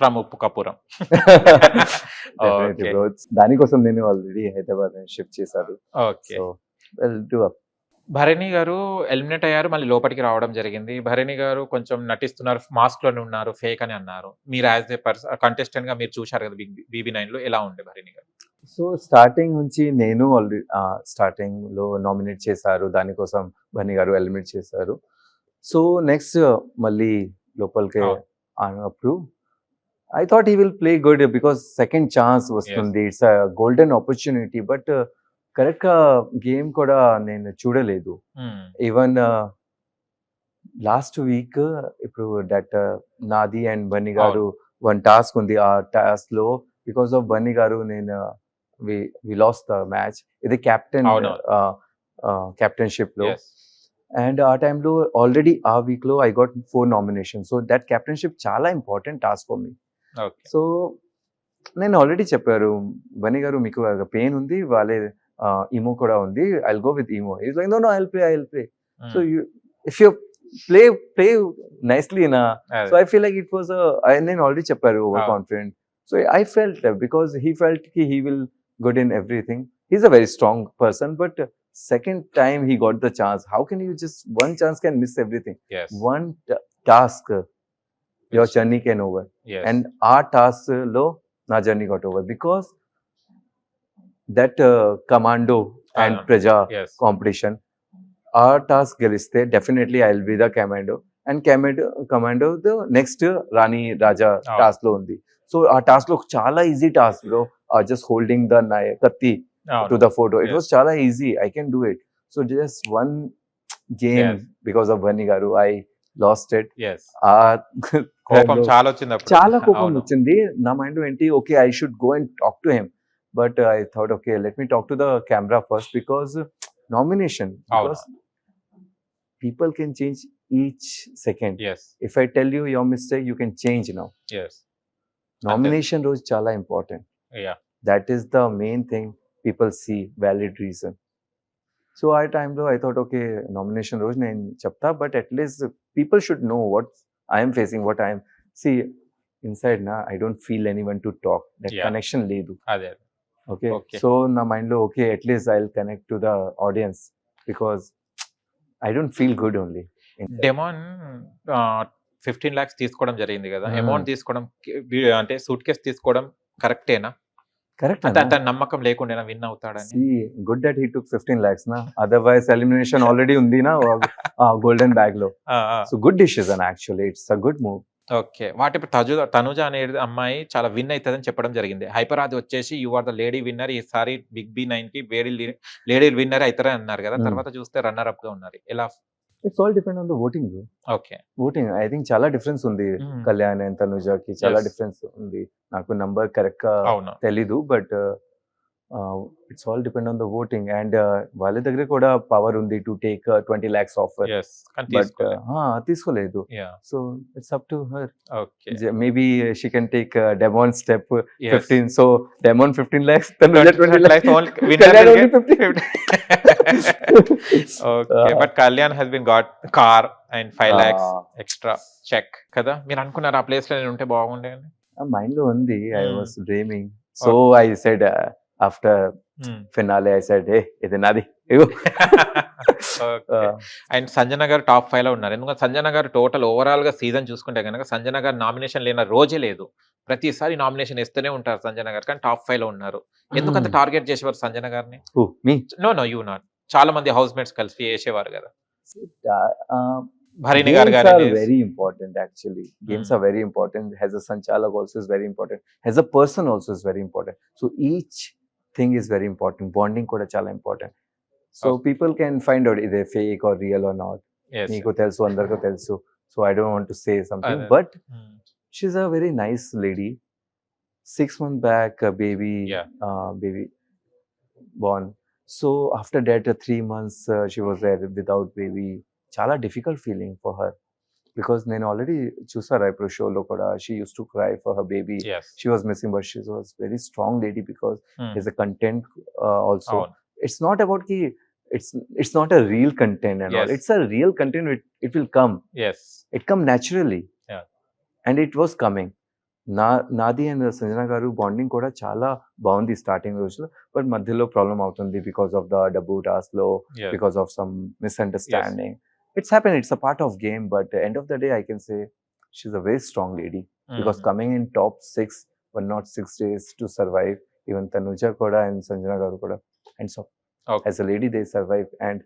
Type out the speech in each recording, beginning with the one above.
From ఉప్పు కపురం దానికోసం నేను ఆల్రెడీ హైదరాబాద్ షిఫ్ట్ చేశారు. ఓకే. భరణి గారు ఎలిమినేట్ అయ్యారు మళ్ళీ లోపలికి రావడం జరిగింది. భరణి గారు కొంచెం నటిస్తున్నారు మాస్క్లోనే ఉన్నారు ఫేక్ అని అన్నారు. మీరు యాజ్ ఏ పర్సన్ కంటెస్టెంట్గా మీరు చూశారు కదా బీబీ నైన్లో ఎలా ఉండే భరణి గారు? సో స్టార్టింగ్ నుంచి నేను ఆల్రెడీ స్టార్టింగ్లో నామినేట్ చేశారు దానికోసం బన్నీ గారు ఎలిమినేట్ చేశారు. సో నెక్స్ట్ మళ్ళీ లోపలికి అవును. అన్నప్పుడు I thought he will play good because second chance వస్తుంది ఇట్స్ గోల్డెన్ ఆపర్చునిటీ బట్ కరెక్ట్గా గేమ్ కూడా నేను చూడలేదు Hmm. ఈవెన్ లాస్ట్ వీక్ ఇప్పుడు దట్ నాది and Bunny garu one task ఉంది ఆ టాస్క్లో బికాస్ ఆఫ్ బన్నీ గారు నేను వి లాస్ ద మ్యాచ్ ఇది కెప్టెన్ అవును. కెప్టెన్షిప్లో Yes. అండ్ ఆ టైంలో ఆల్రెడీ ఆ వీక్లో I got four nomination so that captainship చాలా important task for me okay so నేను ఆల్రెడీ చెప్పారు బన్నీ గారు మీకు పెయిన్ ఉంది వాళ్ళే ఇమో కూడా ఉంది I go with emo is like no no I play I play Hmm. So you if you play play nicely నా అదే. So I feel like it was నేను ఆల్రెడీ చెప్పారు over Ah. Confident so I felt because he ఫెల్ట్కి he will good in everything he's a very strong person but second time he got the chance how can you just one chance can miss everything Yes. One task your journey can over Yes. And ఆ టాస్క్లో నా journey got over because that commando and Ah. ప్రజా Yes. Competition ఆ task గెలిస్తే definitely I will be the commando and commando commando the next రాణి రాజా Oh. టాస్క్లో ఉంది so ఆ టాస్క్లో చాలా ఈజీ టాస్క్లో జస్ట్ హోల్డింగ్ ద కత్తి టు అవును. The photo it Yes. Was చాలా easy I can do it so just one game Yes. Because of Bunny garu I lost it Yes. ఆ కోపం లో చాలా వచ్చింది. చాలా కోపం. వచ్చింది నా మైండ్ ఏంటి okay I should go and talk to him but I thought okay let me talk to the camera first because nomination people can change each second Yes. If I tell you your mistake you can change now. Nomination రోజు చాలా important. That is the main thing people see valid reason so ఆ టైంలో I thought okay nomination రోజు నేను చెప్తా but at least people should know what I'm facing what I'm see inside నా I don't feel any one to talk that. Connection లేదు. అదే. Okay Okay. So నా మైండ్లో okay at least I connect to the audience because I don't feel good only demon fifteen lakhs తీసుకోవడం జరిగింది కదా. Hmm. Amount తీసుకోవడం కి- వి- అంటే సూట్ కేస్ తీసుకోవడం కరెక్టేనా కరెక్ట్ అంటే నమ్మకం లేకుండా విన్ అవుతాడని. Good that he took fifteen lakhs నా? అదర్వైజ్ ఎలిమినేషన్ ఆల్రెడీ ఉంది నా? గోల్డెన్ బ్యాగ్లో. So good decision actually it's a good move okay వాటి తజు తనుజ అనే అమ్మాయి చాలా విన్ అవుతుందని చెప్పడం జరిగింది. హైపర్ ఆది వచ్చేసి you are the lady winner ఈసారి బిగ్ బి నైన్కి లేడీ విన్నర్ అవుతారని అన్నారు కదా. Hmm. తర్వాత చూస్తే రన్నర్ అప్గా ఉన్నారు. ఎలా it's all depend on the voting okay voting I think చాలా డిఫరెన్స్ ఉంది Hmm. కళ్యాణ్ అండ్ తనుజాకి చాలా Yes. డిఫరెన్స్ ఉంది నాకు నంబర్ కరెక్ట్గా అవును తెలీదు but it's all depend on the voting and వాళ్ళ దగ్గర కూడా పవర్ ఉంది to take twenty lakhs offer yes కానీ బట్ తీసుకోలేదు తీసుకోలేదు yeah so it's up to her okay maybe she can take demon step Yes. Fifteen so demon fifteen lakhs Twenty lakh okay. But Kalyan he's been got car and five lakhs. Extra check కదా మీరు అనుకున్నారు ఆ ప్లేస్లో నేను ఉంటే బాగుండే మైండ్లో ఉంది I. Was dreaming so I said after finale I said a ఇది నాది అండ్ సంజన గారు టాప్ ఫైవ్లో ఉన్నారు. ఎందుకంటే సంజన గారు టోటల్ ఓవరాల్గా సీజన్ చూసుకుంటే కనుక సంజన గారు నామినేషన్ లేని రోజే లేదు. ప్రతిసారి నామినేషన్ ఇస్తూనే ఉంటారు సంజన గారు కానీ టాప్ ఫైవ్లో ఉన్నారు ఎందుకంత Hmm. టార్గెట్ చేసేవారు సంజన గారిని? నో నో యూ నాట్ చాలా మంది హౌస్ మేట్స్ కలిసి చేసేవారు కదా. Uh, భరణి గారు games కానీ are very important actually. Games Hmm. are very important. As a sanchalak also is very important. As a person also is thing is very important. Bonding kuda chala important. So okay. people can find out if they're fake or real or not. Yes. Niko telsu, Andarko telsu. So I don't want to say something. But hmm. she's a very nice lady. Six months back, a baby, yeah. uh, baby born. So after that, uh, three months uh, she was there without baby. Chala difficult feeling for her. Because నేను already చూసారా ఇప్పుడు షోలో కూడా she uses to cry for her baby. She was missing but she was very strong lady because. Is a content also. It's not అబౌట్కి it's not a real content and all Yes. It's a real content it will come Yes. it come naturally Yeah. and it was coming నా నాది and Sanjana గారు bonding కూడా చాలా బాగుంది starting రోజులో but మధ్యలో problem అవుతుంది because of the డబ్బు టాస్క్లో because of some misunderstanding. It's happened. It's a part of game. But end of the day, I can say she's a very strong lady because Mm. coming in top six, but not six days to survive. Even Tanuja Koda and Sanjana Garu Koda. And so, Okay. as a lady, they survive. And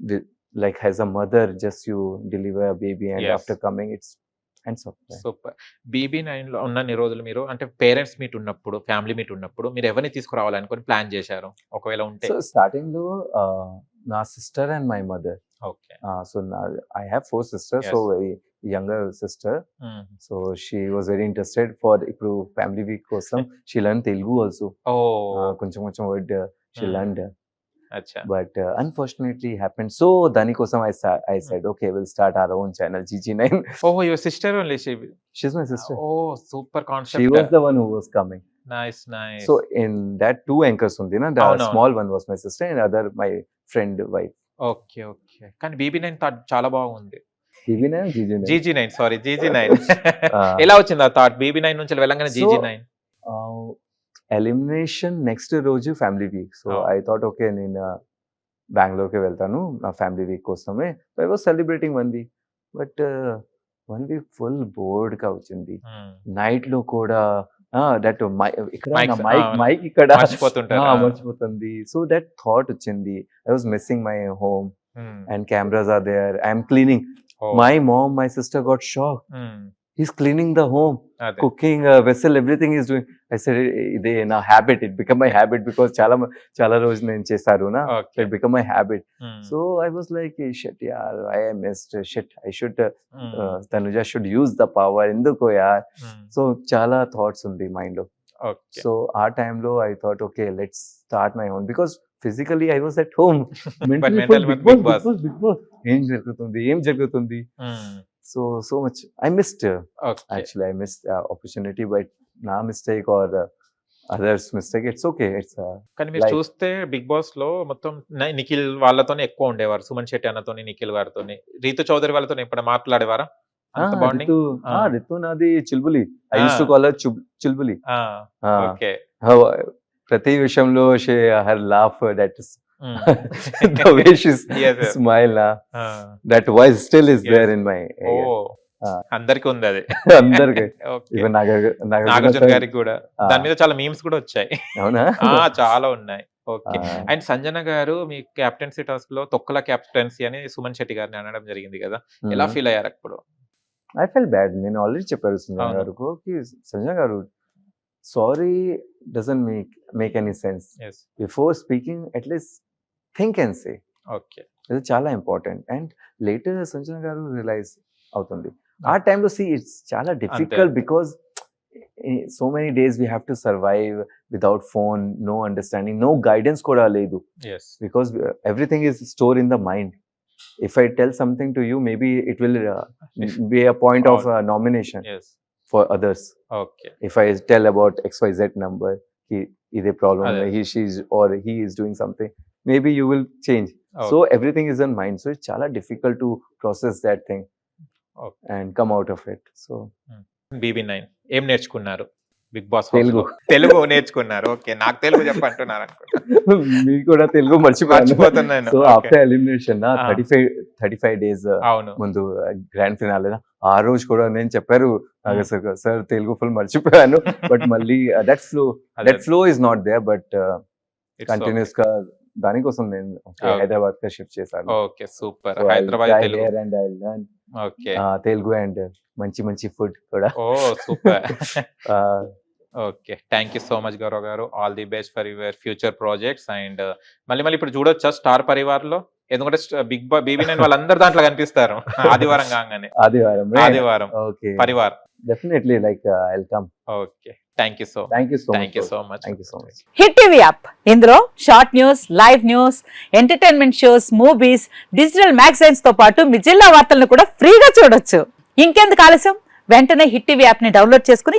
with, like as a mother, just you deliver a baby, and Yes. after coming, it's and so. yeah. Super BB నైన్లో ఉన్నన్ని రోజులు మీరు అంటే parents meet ఉన్నప్పుడు family meet ఉన్నప్పుడు మీరు ఎవరిని తీసుకురావాలనుకొని plan చేశారు ఒకవేళ ఉంటే So starting though, uh, my sister and my mother. Okay Uh, so now I have four sisters. So Yes. very younger sister. So she was very interested for ఇప్పుడు family week కోసం she learn Telugu also oh కొంచెం కొంచెం word she Hmm. Learn అచ్చా. But unfortunately happen so దానికోసం I I said okay will start our own channel GG nine oh your sister only she's my sister oh super she concept was the one who was coming nice nice so in that two anchors ఉంది నా the అవునవును. Small one was my sister and other my friend wife. Okay okay. కానీ BB nine thought చాలా బాగుంది. GG nine GG nine. GG nine sorry GG nine. ఎలా వచ్చింది ఆ thought? BB nine నుంచి వెళ్ళంగానే జీజీ నైన్. ఎలిమినేషన్ నెక్స్ట్ రోజు family week. So. I thought okay నేను బెంగళూరుకి వెళ్తాను నా ఫ్యామిలీ వీక్ కోసమే. I was celebrating one week but one week full బోర్డ్గా వచ్చింది. నైట్లో కూడా దట్ ఇక్కడ Mics, మైక్ ah, మైక్ ఇక్కడ మర్చిపోతుంటారు ఆ, మర్చిపోతుంది. సో దట్ థాట్ వచ్చింది. I was missing my home and cameras are there I'm cleaning Oh. My mom my sister got shock he's cleaning the home అదే. Cooking vessel everything is doing I said ఇదే నా habit it become my habit because చాలా చాలా రోజు నేను చేశారు నా. It become my habit so I was like shut యార్ I missed shut I should Tanuja should use the power ఎందుకు యార్ సో చాలా థాట్స్ ఉంది మైండ్లో సో ఆ టైంలో I thought okay let's start my own because physically I was at home. Bigg Boss ఏం జరుగుతుంది? ఏం జరుగుతుంది? So so much I missed okay actually i missed uh, opportunity but na mistake or uh, others mistake it's okay it's uh, కానీ మీరు చూస్తే big బాస్లో మొత్తం న- నిఖిల్ వాళ్ళతోనే ఎక్కువ ఉండేవారు సుమన్ శెట్టి అన్నతోని నిఖిల్ గారితో రీతు చౌదరి వాళ్ళతో ఎప్పుడు మాట్లాడేవారా అంత ah, bonding ritu Ah. ah ritu nadi chilbuli i used to Ah. call her Chub- chilbuli ah okay how ప్రతి విషయంలో she her laugh uh, that is the way she's Yes, yes. smile na, that voice still is Yes. there in my oh ear. Ah. అందరికి ఉంది అది. అందరికి. నాగార్జున గారికి కూడా. దాని మీద చాలా మీమ్స్ కూడా వచ్చాయి. అవునా? చాలా ఉన్నాయి. Okay Ah. అండ్ సంజన గారు మీ కెప్టెన్సీ టాస్క్లో తొక్కల కెప్టెన్సీ అని సుమన్ శెట్టి గారిని అనడం జరిగింది కదా. ఎలా. ఫీల్ అయ్యారు అప్పుడు? ఐ ఫెల్ బ్యాడ్ నేను ఆల్రెడీ చెప్పారు సంజయ్ అవును. గారు కి సంజయ్ గారు sorry doesn't make make any sense as before speaking at least think and say okay ఇది చాలా ఇంపార్టెంట్ అండ్ లేటర్ సంజయ్ గారు రియలైజ్ అవుతుంది ఆ టైంలో సి ఇట్స్ చాలా difficult because so many days we have to survive without phone no understanding no guidance కూడా లేదు yes because uh, everything is stored in the mind. If i tell something to you maybe it will uh, be a point of uh, nomination yes for others okay if i tell about xyz number he is a problem Other. he she's or he is doing something maybe you will change so everything is in mind so it's chala difficult to process that thing Okay. and come out of it so B B nine ఏం నేర్చుకున్నారు big boss Telugu. Telugu నేర్చుకున్నారు. Okay నాకు తెలుగు చెప్పంటున్నారు అనుకుంటా. kuda telugu marchipoyanu మర్చిపోతున్నాను elimination na Ah. 35 35 days uh, అవును. ముందు grand finale ఆ రోజు కూడా నేను చెప్పారు. సార్ తెలుగు ఫుల్ మర్చిపోయాను. బట్ మళ్ళీ that flow that flow is not there but కంటిన్యూస్గా దానికోసం నేను. హైదరాబాద్గా షిఫ్ట్ చేశాను. Okay super. Hyderabad Telugu. And I learn okay. Telugu and మంచి మంచి ఫుడ్ కూడా. ఓ super. Okay. Thank you so much Gaurav గారు. All the best for your future projects and మళ్ళీ మళ్ళీ ఇప్పుడు చూడొచ్చా స్టార్ పరివార్లో ఎందుకంటే బిగ్ బా బీబీ నైన్ వాళ్ళందరూ దాంట్లో కనిపిస్తారు. ఆదివారం కాగానే. ఆదివారం ఆదివారం. Okay. Parivar. Definitely like I come okay. Thank you so thank you so thank you so much. Thank you so much hit TV app ఇందులో short news live news entertainment shows movies digital మ్యాగజైన్స్తో పాటు మీ జిల్లా వార్తలను కూడా ఫ్రీగా చూడొచ్చు. ఇంకెందుకు ఆలస్యం? వెంటనే హిట్ టీవీ యాప్ని డౌన్లోడ్ చేసుకుని